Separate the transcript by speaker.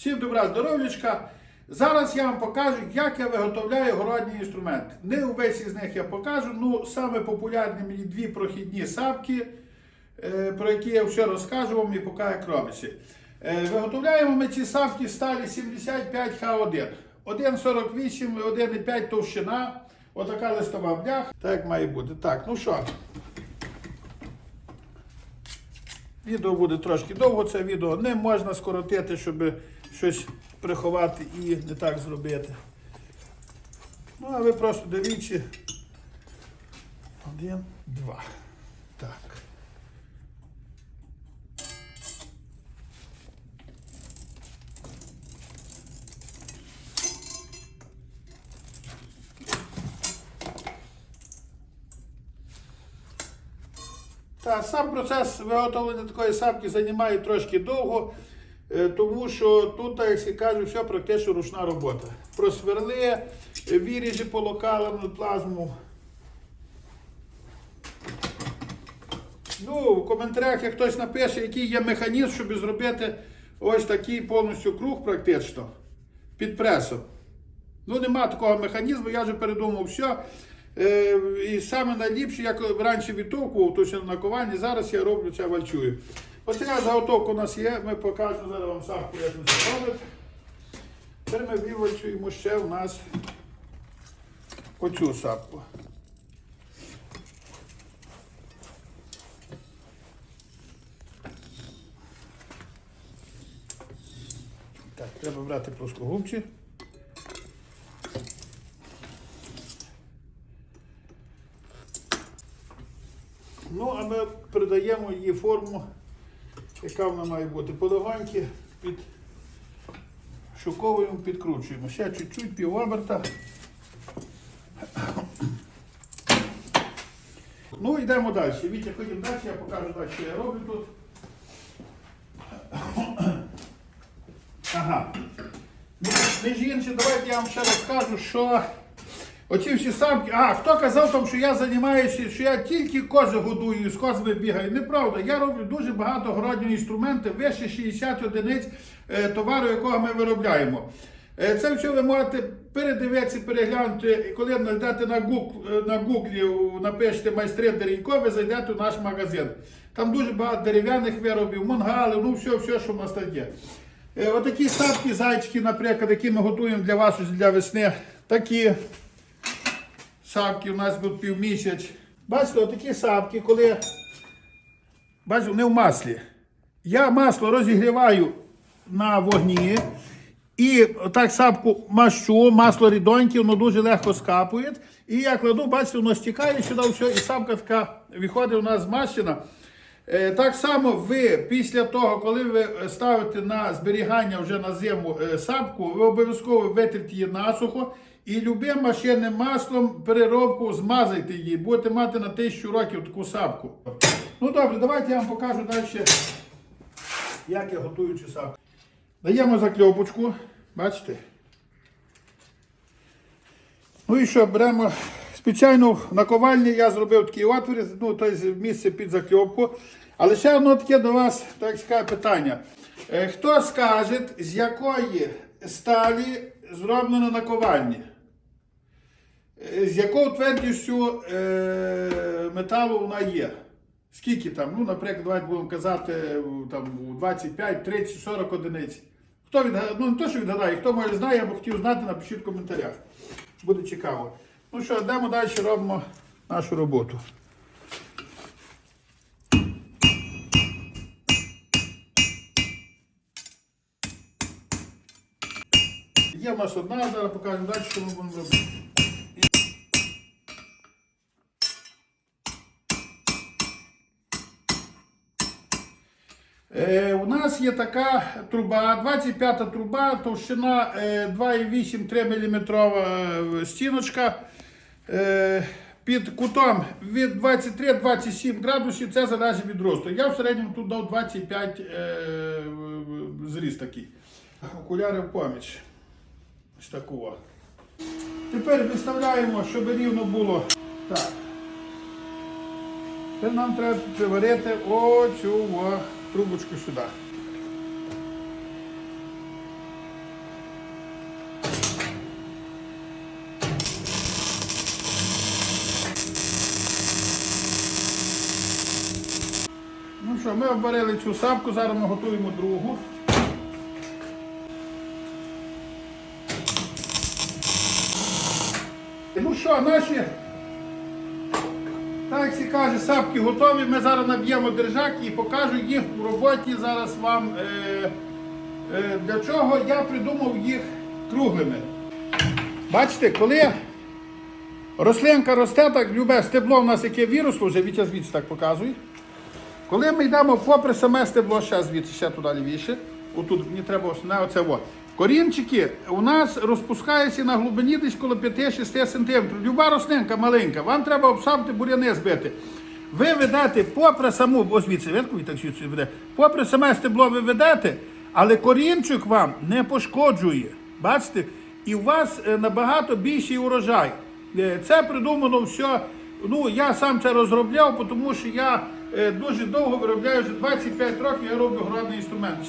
Speaker 1: Всім добра здоров'ячка. Зараз я вам покажу, як я виготовляю городній інструмент. Не увесь із них я покажу, ну саме популярні мені дві прохідні сапки, е, про які я все розкажу вам і поки як робиться. Е, Виготовляємо ми ці сапки сталі 75Х1. 1,48 і 1,5 товщина. Отака листова бляха. Так має бути. Так, ну що. Відео буде трошки довго, це відео не можна скоротити, щоб щось приховати і не так зробити. Ну, а ви просто дивіться. Один, два. Так. Та сам процес виготовлення такої сапки займає трошки довго, тому що тут, як я кажу, все практично ручна робота. Просверли, е, виріжі по локалам плазму. Ну, в коментарях, як хтось напише, який є механізм, щоб зробити ось такий повністю круг практично під пресом. Ну, нема такого механізму, я вже передумав все. Е, і саме найліпше, як раніше відтовкував, то ще на ковальні, зараз я роблю це вальчую. Така заготовка у нас є, ми покажемо зараз вам сапку, як це робимо. Тепер ми вивальчуємо ще у нас оцю сапку. Так, треба брати плоскогубці. Ну, а ми придаємо її форму, яка вона має бути. Полегоньки під шуковуємо, підкручуємо. Ще чуть-чуть пів. Ну, йдемо далі. Вітя, ходімо далі, я покажу далі, що я роблю тут. Ага. Між іншим, давайте я вам ще розкажу, що оці всі самки. А, хто казав там, що я займаюся, що я тільки кози годую і з козами бігаю. Неправда, я роблю дуже багато городнього інструментів, вище 60 одиниць е, товару, якого ми виробляємо. Е, Це все ви можете передивитися, переглянути, коли знайдете на Google, на Google напишете майстри Деренько, ви зайдете в наш магазин. Там дуже багато дерев'яних виробів, мангали, ну все, все, що в нас є. Е, Отакі сапки, зайчики, наприклад, які ми готуємо для вас для весни. Такі сапки у нас тут півмісяць. Бачите, отакі сапки, коли бачите, вони в маслі. Я масло розігріваю на вогні. І так сапку мащу, масло рідоньке, воно дуже легко скапує. І я кладу, бачите, воно стікає сюди, все, і сапка така виходить у нас змащена. Е, Так само ви після того, коли ви ставите на зберігання вже на зиму е, сапку, ви обов'язково витрите її насухо і любим машинним маслом переробку змазайте її. Будете мати на тисячу років таку сапку. Ну добре, давайте я вам покажу далі, як я готую цю сапку. Даємо закльопочку, бачите? Ну і що, беремо спеціально на ковальні я зробив такий отвір, ну, тобто місце під закльопку. Але ще одне таке до вас так сказати, питання. Е, Хто скаже, з якої сталі зроблено наковальні? Е, З якою твердістю е, металу вона є? Скільки там? Ну, наприклад, давайте будемо казати там, 25, 30, 40 одиниць. Хто відгадає? Ну, не то, що відгадає, хто може знає або хотів знати, напишіть в коментарях. Буде цікаво. Ну що, йдемо далі, робимо нашу роботу. Є в нас одна, зараз покажемо далі, що ми будемо робити. У нас є така труба, 25-та труба, товщина е, 2,8-3 мм стіночка. Е, під кутом від 23-27 градусів, це залежить від росту. Я в середньому тут дав 25 е, зріст такий. Окуляри в поміч. Ось такого. Тепер виставляємо, щоб рівно було. Так. Тепер нам треба приварити оцю трубочку сюда. Ну що, ми обварили цю сапку, зараз ми готуємо другу. Ну що, наші всі каже, сапки готові. Ми зараз наб'ємо держак і покажу їх у роботі зараз вам. Е, е, для чого я придумав їх круглими. Бачите, коли рослинка росте, так любе стебло в нас яке виросло, вже Вітя звідси так показує. Коли ми йдемо попри саме стебло, ще звідси, ще туди лівіше, отут мені треба основне оце. О. Корінчики у нас розпускаються на глибині десь коло 5-6 см. Люба рослинка маленька, вам треба обсапати буряни збити. Ви ведете попри саму, ось звідси, видку, так веде, попри саме стебло ви ведете, але корінчик вам не пошкоджує. Бачите? І у вас е, набагато більший урожай. Е, Це придумано все. Ну, я сам це розробляв, тому що я е, дуже довго виробляю, вже 25 років я роблю городний інструмент.